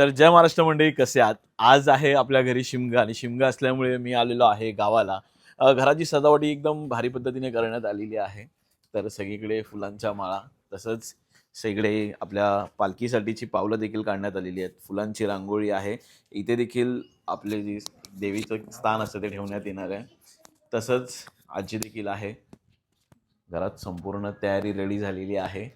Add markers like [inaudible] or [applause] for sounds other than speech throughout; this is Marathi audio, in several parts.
तर जय महाराष्ट्र मंडळी कसे आहात? आज आहे आपल्या घरी शिमगा आणि शिमगा असल्यामुळे मी आलेलो आहे गावाला. घराची सजावटी एकदम भारी पद्धतीने करण्यात आलेली आहे. तर सगळीकडे फुलांच्या माळा तसंच सगळे आपल्या पालखीसाठीची पावलं देखील काढण्यात आलेली आहेत. फुलांची रांगोळी आहे. इथे देखील आपले जे देवीचं स्थान असतं ते ठेवण्यात येणार आहे. तसंच आजी देखील आहे. घरात संपूर्ण तयारी रेडी झालेली आहे.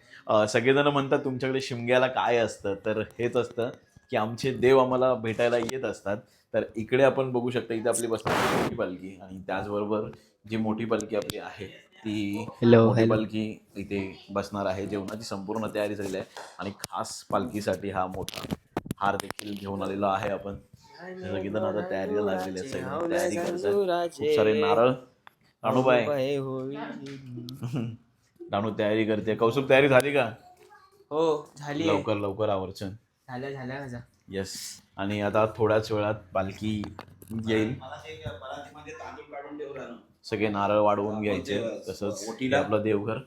सगळेजण म्हणतात तुमच्याकडे शिमग्याला काय असतं? तर हेच असतं. की आमचे देव आम्हाला भेटायला येत असतात. तर इकडे आपण बघू शकता इथे आपली बसणारी मोठी पालखी आणि त्याचबरोबर जी मोठी पालखी आपली आहे ती हॅलो मोठी पालखी इथे बसणार आहे. जेवणाची संपूर्ण तयारी झालेली आहे आणि खास पालखीसाठी हा मोठा हार देखील घेऊन आलेला आहे आपण. सगळेजण आता तयारीला लागलेले सगळेजण तयारी करतात. खूप सारे नारळ. राणूबाई. [laughs] राणू तयारी करते. कौसुक तयारी झाली का? हो झाली लवकर लवकर आवर्चन झाल्या झाल्या माझा. येस आणि आता थोड्याच वेळात पालखी येईल. सगळे नारळ वाढवून घ्यायचे. तसंच आपलं देवघर.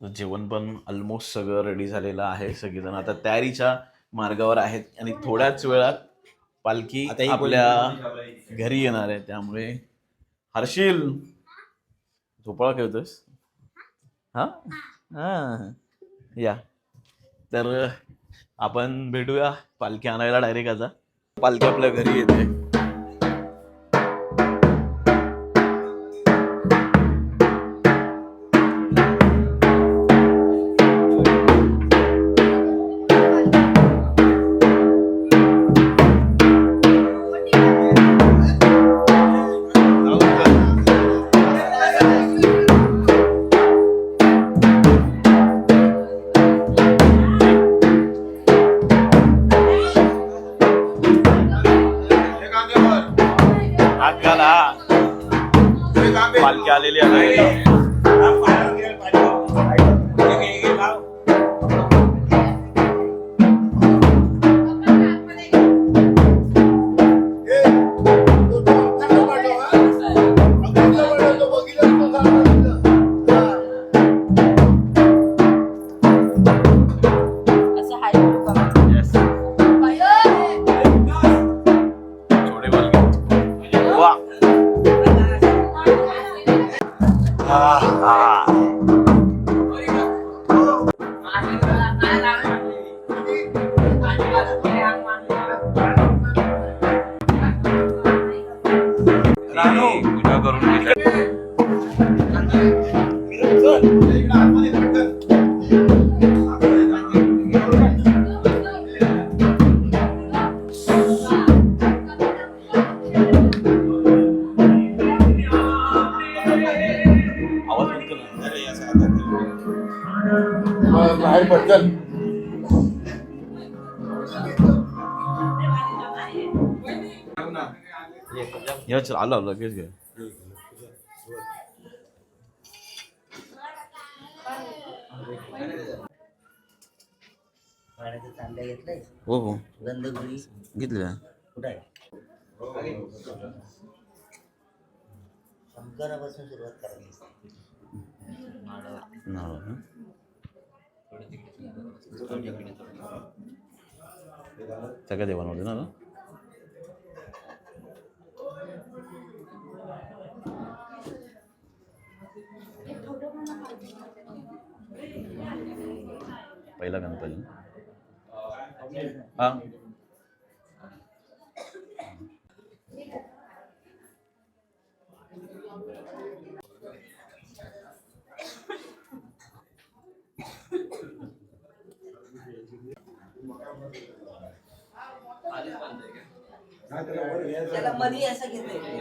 जेवण पण ऑलमोस्ट सगळं रेडी झालेलं आहे सगळेजण. आता तयारीच्या मार्गावर आहेत. आणि थोड्याच वेळात पालखी आपल्या घरी येणार आहे. त्यामुळे हर्षिल झोपाळा खेळतोस हा? हा. या. तर आपण भेटूया पालखी आणायला डायरेक्ट आता. पालखी आपल्या घरी येते. पालखी आलेली आहे. हा. पूजा बाहेर पडतात या चल आलो आलो लगेच घे. पाण्याचं तांब्या घेतलंय हो हो. गंधगुळी घेतलं कुठं आहे शंकरापासून सुरुवात करायची. सगळ्या देवांमध्ये ना? पहिला गणपती. हा. त्याला मनी असं घेतलंय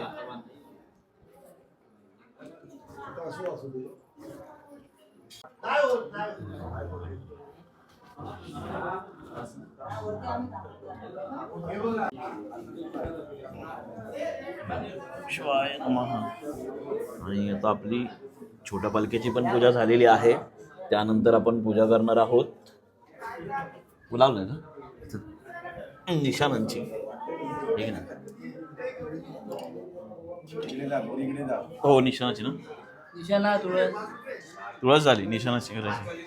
शिवाय आणि आता आपली छोट्या पालखीची पण पूजा झालेली आहे. त्यानंतर आपण पूजा करणार आहोत. बोलावलं ना? निशाणांची ठीक आहे ना. हो निशाणाची ना. दिशाला तुळस तुळस झाली निशाणाची करायची.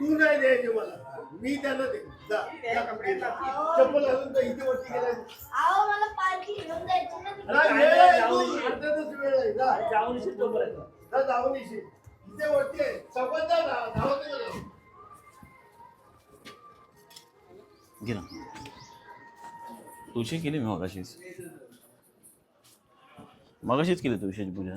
तू नाही द्यायचे मला. मी त्यांना दे. जा, जा. चप्पल घालून जा, इथे वरती गेला. अहो, मला पालखी घेऊन जायची ना तिकडे. अरे ये, तू अर्ध्यातच वेळ आहे. जा. जा, जाऊन येशील. इथे वरती आहे. चप्पल जा ना, धावत नाही गेलं. घे ना. तुळशी केली मी मगाशीच. मगाशीच केली तुळशीची पूजा.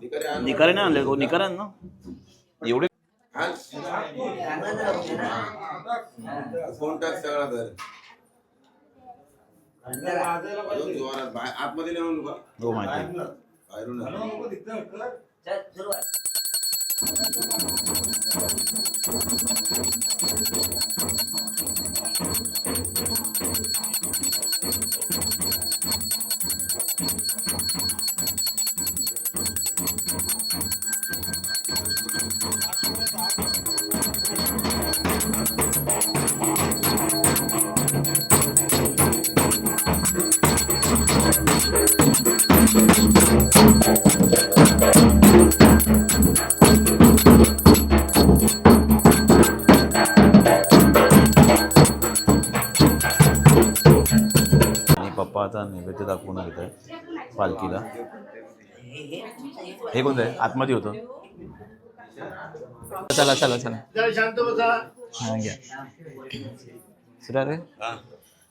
निकारे आणले निकारे आण ना? एवढे? फोन टाक सगळा बाहेर आतमध्ये नेऊन हो माहिती. बाहेरून सुरुवात आहे पालखीला हे कोणतं आहे? आतमध्ये होतं? चला चला चला. जरा शांत बसा. हा घ्या. सुरा रे.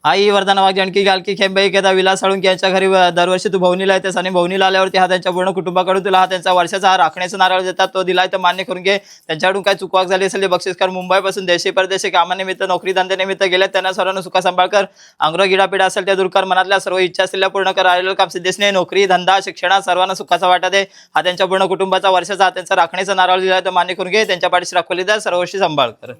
आई वरदाना जानकी गालकी खेंबई केदा विलास साळुंकी यांच्या घरी दरवर्षी तू भवनीला येतेस आणि भवनीला आल्यावरती हा त्यांच्या पूर्ण कुटुंबाकडून तुला हा त्यांचा वर्षाचा हा राखण्याचा नारळ देतात. तो दिलाय तर मान्य करून घे. त्यांच्याकडून काय चुकवाक झाली असेल बक्षीस कर. मुंबईपासून देशी परदेशी कामानिमित्त नोकरी धंद्यानिमित्त गेले त्यांना सर्वांना सुखा सांभाळ कर. अंग्र गिडापिडा असेल त्या दुर्कर मनातल्या सर्व इच्छा असलेल्या पूर्ण कर. आलेलं काम सिद्धेशने नोकरी धंदा शिक्षणात सर्वांना सुखाचा वाटा दे. हा त्यांच्या पूर्ण कुटुंबाचा वर्षाचा हा त्यांचा राखण्याचा नारळ दिलाय तर मान्य करून घे. त्यांच्या पाठीशी राखवली द्या सर्व सांभाळ कर.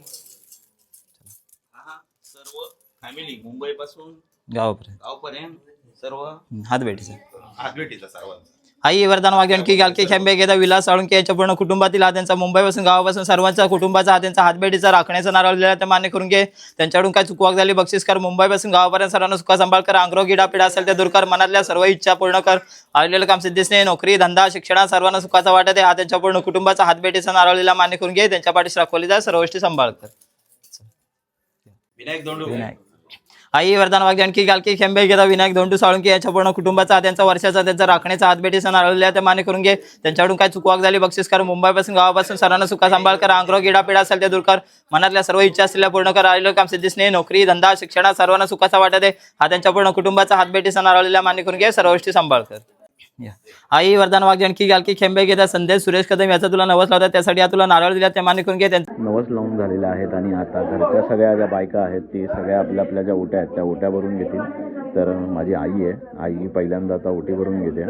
फॅमिली मुंबई पासून गावापर्यंत. गावपर्यंत सर्व हात भेटीचा. हातभेटीचा सर्वांचा. आई वरदान वाघ्यांकी गालकी खेंबे गेदा विलास साळुंके यांच्या पूर्ण कुटुंबातील हा त्यांचा मुंबईपासून गावापासून सर्वांचा कुटुंबाचा हा त्यांचा हातबेटीचा राखण्याचा नारळ दिला ते मान्य करून घे. त्यांच्याकडून काय चुकवाक झाली बक्षीस कर. मुंबईपासून गावापर्यंत सर्वांना सुखा सांभाळ कर. अंग्रो गिडा पिडा असेल ते दूर कर. मनातल्या सर्व इच्छा पूर्ण कर. आलेलं काम सिद्धीसने नोकरी धंदा शिक्षणात सर्वांना सुखाचा वाटत आहे हा त्यांच्या पूर्ण कुटुंबाचा हातबेटीचा नारळ दिला मान्य करून घे. त्यांच्या पाठीशी राखवली जा. सर्व गोष्टी सांभाळ कर. विनायक दोंडू. विनायक. आई वरदान वाघ गालकी खेंबे घेता विनायक धोंडू साळुंकी यांच्या पूर्ण कुटुंबाचा त्यांचा वर्षाचा त्यांचा राखण्याचा हातबेटी सण आलेल्या ते मान्य करून घे. त्यांच्याकडून काय चुकवाक झाली बक्षीस? कर मुंबईपासून गावापासून सरांना सुखा सांभाळ कर. आंग्रो गिडापिडा असेल ते दूर कर. मनातल्या सर्व इच्छा असलेल्या पूर्ण कर. आलेलं काम सिद्धीसने नोकरी धंदा शिक्षणात सर्वांना सुखाचा वाटत आहे हा त्यांच्या पूर्ण कुटुंबाचा हातबेटी सण आलेल्या मान्य करून घे. सर्व गोष्टी सांभाळ कर. आई वरदान वाघ जानकी गालकी खेंबे घेता संदेश सुरेश कदम याचा तुला नवस लावतात त्यासाठी हा तुला नारळ दिला ते मान्य करून घे. त्यांचं नवस लावून झालेला आहेत आणि आता घरच्या सगळ्या ज्या बायका आहेत ती सगळ्या आपल्या आपल्या ज्या ओट्या आहेत त्या ओट्या भरून घेतील. तर माझी आई आहे. आई पहिल्यांदा आता ओटी भरून घेते.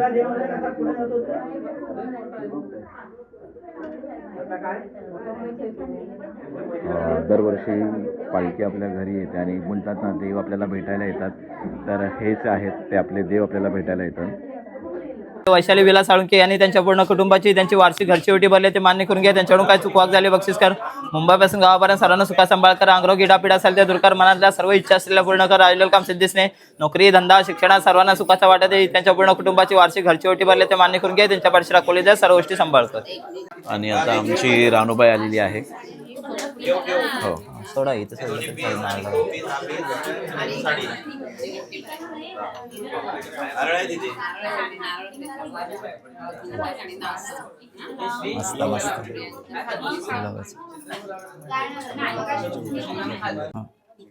दरवर्षी पालखी आपल्या घरी येते आणि बोलतात ना देव आपल्याला भेटायला येतात. तर हेच आहेत ते आपले देव आपल्याला भेटायला येतात. वैशाली विलास साळुंके यांनी त्यांच्या पूर्ण कुटुंबाची त्यांची वार्षिक घरची ओटी भरली ते मान्य करून घ्या. त्यांच्याकडून काय चुकवाक झाली बक्षीस कर मुंबईपासून गावापर्यंत सर्वांना सुखा सांभाळ कर आंग्रो गिडापिडा असेल त्या दुर्कार मनातल्या सर्व इच्छा असलेल्या पूर्ण कर आलेलं काम सिद्धीसने नोकरी धंदा शिक्षणात सर्वांना सुखाचा वाटत आहे त्यांच्या पूर्ण कुटुंबाची वार्षिक घरची ओटी भरली ते मान्य करून घ्या. त्यांच्या पाठीशी राखवली द्या सर्व गोष्टी सांभाळ कर आणि आता आमची राणूबाई आलेली आहे. हो. सोडा इथं हा मस्त मस्त.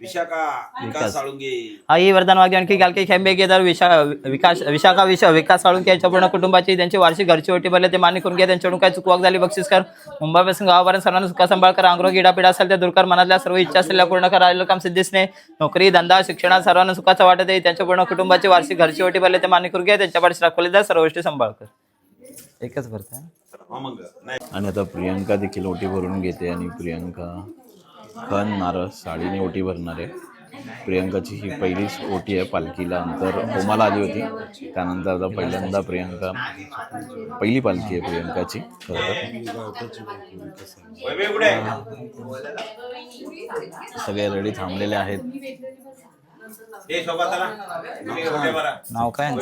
साळुंगे आई वरदान वाघ आणखी गालके खेंबे केदार विशा विकास विशाखा विश्व विकास साळुंके यांच्या पूर्ण कुटुंबाची त्यांची वार्षिक घरची ओटी भरले. ते मान्य करून घ्या त्यांच्याकडून काय चुकवाक झाली बक्षीस कर. मुंबईपासून गावापर्यंत सर्वांना सुखा सांभाळकर अंगरो पिढा असेल त्या दुर्कर मनातल्या सर्व इच्छा असलेल्या पूर्ण करा. राहिलं काम सिद्धीसने नोकरी धंदा शिक्षणात सर्वांना सुखाचं वाटत आहे. त्यांच्या पूर्ण कुटुंबाची वार्षिक घरची ओटी भरले. ते मान्य करून घ्या त्यांच्या पाठीस राखवले द्या सर्व गोष्टी सांभाळकर एकच भरत. हा आणि आता प्रियंका देखील ओटी भरून घेते आणि प्रियंका खण नारळ साडीने ओटी भरणार आहे. प्रियंकाची ही पहिलीच ओटी आहे पालखीला. नंतर होमाला आली होती. त्यानंतर आता पहिल्यांदा प्रियंका पहिली पालखी आहे प्रियंकाची. खरं? सगळे रेडी थांबलेले आहेत. हे नाव काय?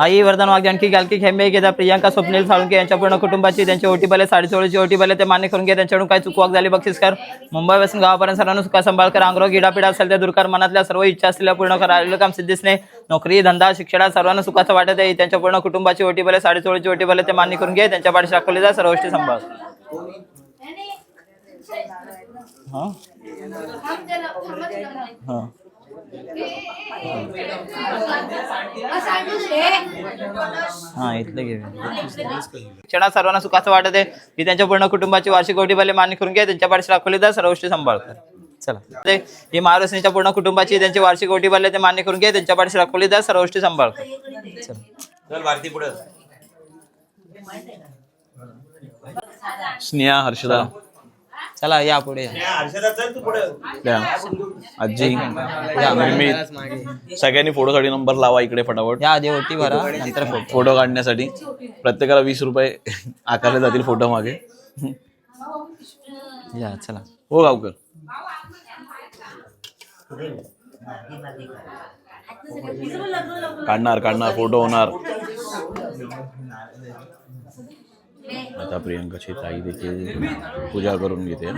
आई वरदान वाघ जानकी गालकी खेंबे घेता. प्रियांका स्वप्नील साळुंके यांच्या पूर्ण कुटुंबाची त्यांची ओटी बले साडेचोळीची ओटी बले ते मान्य करून घ्या त्यांच्याकडून काय चुकवाक झाली बक्षीस कर. मुंबईपासून गावापर्यंत सर्वांना सुखा सांभाळकर अंगरो गिडापिडा असेल त्या दुर्कार मनातल्या सर्व इच्छा असलेल्या पूर्ण करा. राहिलं काम सिद्धीसने नोकरी धंदा शिक्षणात सर्वांना सुखाचं वाटत आहे. त्यांच्या पूर्ण कुटुंबाची ओटी बले साडेचोळीची ओटी बले ते मान्य करून घ्या त्यांच्या पाठीशी दाखवले जा. सर्व गोष्टी सांभाळ. हा. हा हा इथलं घेऊया शिक्षणात सर्वांना सुखाचं वाटत आहे. की त्यांच्या पूर्ण कुटुंबाची वार्षिक ओटी बले मान्य करून घ्या त्यांच्या पाठीशी दाखवले जा सर्व गोष्टी सांभाळकर. चला. ते ही महाराष्ट्राच्या पूर्ण कुटुंबाची त्यांची वार्षिक ओटी बले ते मान्य करून घ्या त्यांच्या पाठीशी दाखवले जा सर्व गोष्टी चल. भारती पुढे. स्नेहा हर्षदा. चला या पुढे. या. आजी. निर्मित. सगळ्यांनी फोटोसाठी नंबर लावा इकडे फटाफट. या आधी ओटी भरा नंतर फोटो. फोटो काढण्यासाठी. प्रत्येकाला वीस रुपये आकारले जातील फोटो मागे. या चला. हो गावकर. काढणार काढणार फोटो होणार. आता प्रियंकाची ताई देखील पूजा करून घेते.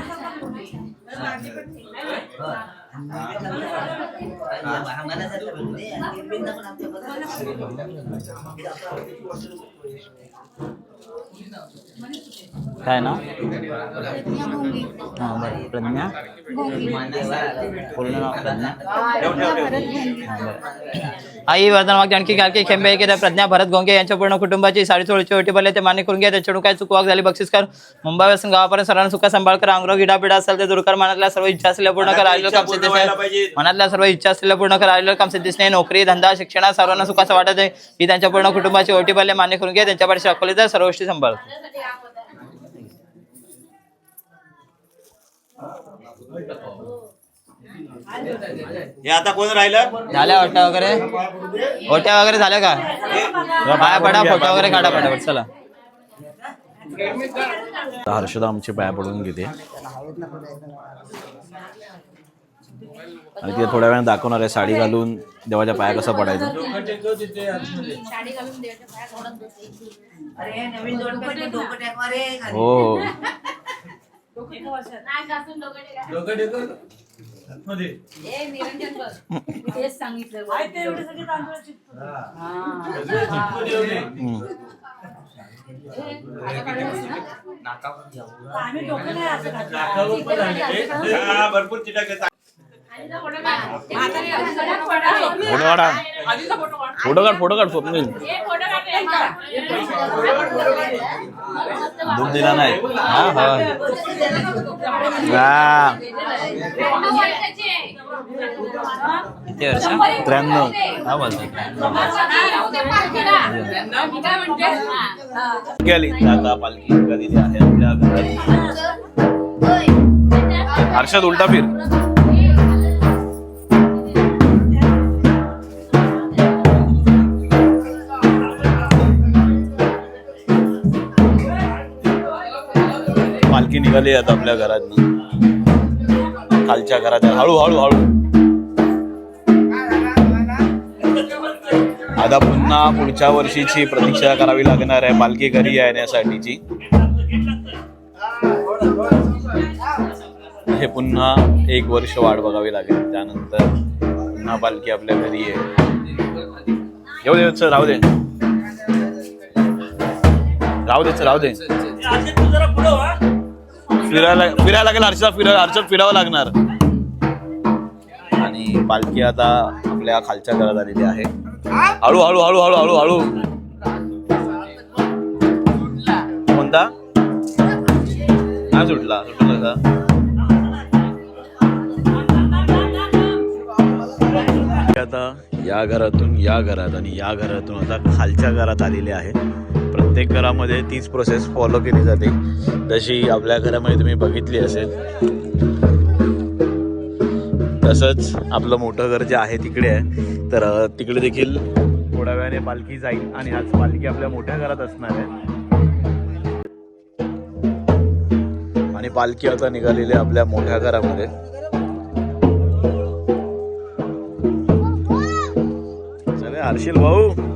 काय ना? हा बरं. प्रज्ञा? पूर्ण नाव प्रज्ञा? हा, बरं. आई वर्धन वाघ जानकी गालके खेंबे केदार प्रज्ञा भरत गोंगे यांच्या पूर्ण कुटुंबाची साडेचोळीची ओटी बले ते मान्य करून घ्या. त्याच्याकडून काय चुकवाक झाली बक्षीस कर. मुंबईपासून गावापर्यंत सर्वांना सुखा सांभाळकर अंगरो गिडापिडा असेल ते दुर्कर मनातल्या सर्व इच्छा असलेल्या पूर्ण कर. आलेलं काम. पाहिजे. मनातल्या सर्व इच्छा असलेल्या पूर्ण कर. आलेलं काम सिद्धीस नाही नोकरी धंदा शिक्षणात सर्वांना सुखाचं वाटत आहे. की त्यांच्या पूर्ण कुटुंबाची ओटी बले मान्य करून घ्या. त्यांच्या तर सर्व गोष्टी सांभाळ. हे आता कोण राहिलं? झाल्या ओट्या वगैरे? ओट्या वगैरे झाल्या का? पाया पडा फोटो वगैरे काढा पटापट चला. हर्षदा आमचे पाया पडून घेते आणि तिथे थोड्या वेळाने दाखवणार आहे साडी घालून देवाच्या पाया कसं पडायचं. हो. ए निरंजन बघ. मी तेच सांगितलं भरपूर. फोटो काढा. फोटो काढ फोटो काढ स्वप्नील. दूध दिला नाही. हा हा. हा, किती वर्ष? त्र्याण्णव. हा बोलतो गेली. आता पालखी कधी आहे? आपल्या घरात हर्षद उलटा फिर. निघाली आता आपल्या घरात खालच्या घरात हळू हळू हळू. आता पुन्हा पुढच्या वर्षीची प्रतीक्षा करावी लागणार आहे पालखी घरी येण्यासाठीची. हे पुन्हा एक वर्ष वाट बघावी लागेल त्यानंतर पुन्हा पालखी आपल्या घरी आहे येऊ दे चल राहू दे. राहू दे चल, राहू दे. फिरायला फिरायला लागेल हर्षदा फिरायला हर्षद फिरावं लागणार. आणि पालखी आता आपल्या खालच्या घरात आलेली आहे. हळू हळू हळू हळू हळू हळू. कोणता? नाही सुटला सुटला का? आता या घरातून या घरात आणि या घरातून आता खालच्या घरात आलेले आहे. प्रत्येक घरामध्ये तीच प्रोसेस फॉलो केली जाते. जशी आपल्या घरामध्ये तुम्ही बघितली असेल. तसंच आपलं मोठं घर जे आहे तिकडे आहे. तर तिकडे देखील थोड्या वेळाने पालखी जाईल आणि आज पालखी आपल्या मोठ्या घरात असणार आहे. आणि पालखी आता निघालेली आहे आपल्या मोठ्या घरामध्ये. चले हर्षिल भाऊ.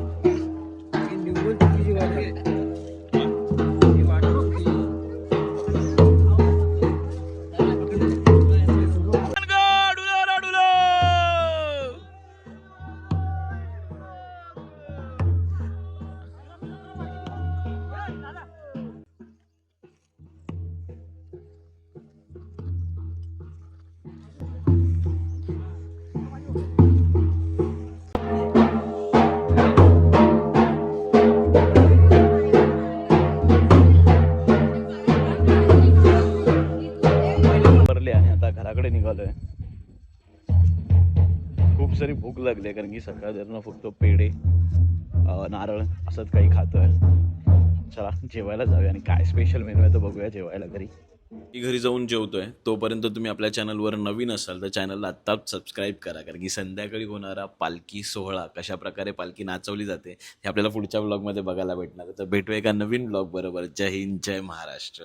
आणि निघालो आहे खूप सारी भूक लागली आहे कारण की सकाळ फक्त पेढे नारळ असंच काही खातोय. चला जेवायला जाऊया आणि काय स्पेशल मेनू आहे तो बघूया जेवायला घरी. मी घरी जाऊन जेवतोय. तोपर्यंत तुम्ही आपल्या चॅनलवर नवीन असाल तर चॅनलला आत्ताच सबस्क्राईब करा कारण की संध्याकाळी होणारा पालखी सोहळा कशा प्रकारे पालखी नाचवली जाते हे आपल्याला पुढच्या ब्लॉगमध्ये बघायला भेटणार तर भेटूया एका नवीन ब्लॉग बरोबर. जय हिंद जय महाराष्ट्र.